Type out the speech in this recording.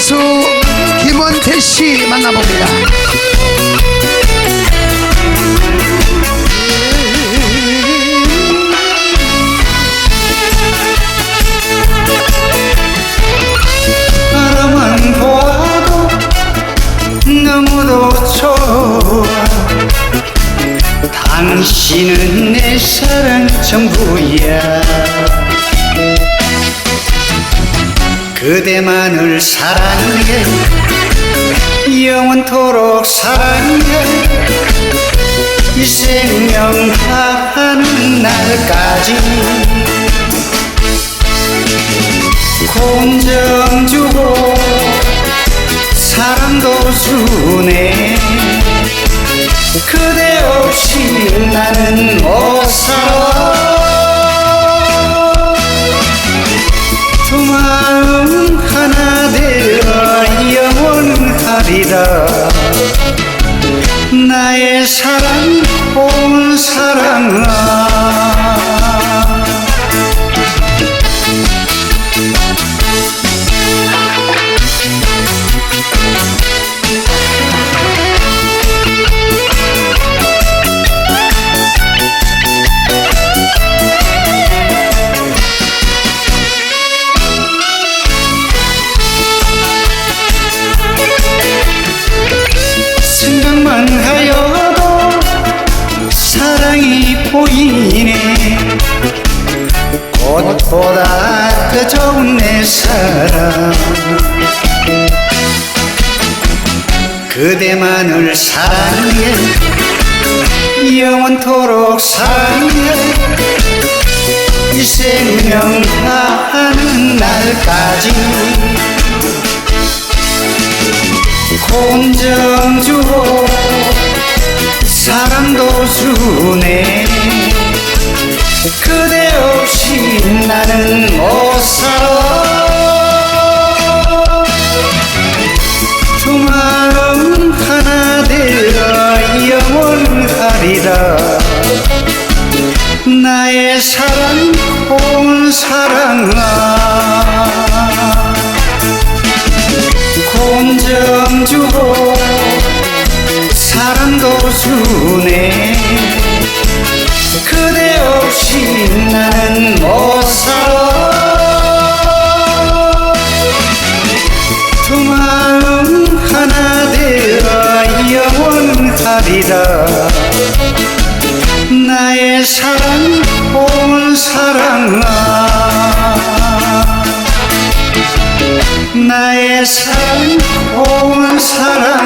가수 김원태 씨 만나봅니다. 바라만 보아도 너무도 좋아 당신은 내 사랑 전부야 그대만을 사랑해. 영원토록 사랑해. 이 생명 다하는 날까지. 공정 주고 사랑도 주네. 그대 없이 나는 못 살아 사랑 온 사랑아 보다 더 좋은 내 사랑. 그대만을 사랑해. 영원토록 사랑해. 이 생명 다하는 날까지. 공정 주고 사랑도 주네. 그대 나는 못 살아 두 마음 하나 되어 영원하리라. 나의 사랑 온 사랑아. 공정 주고 사랑도 주네 영원하리라 나의 사랑 온 사랑아. 나의 사랑 온 사랑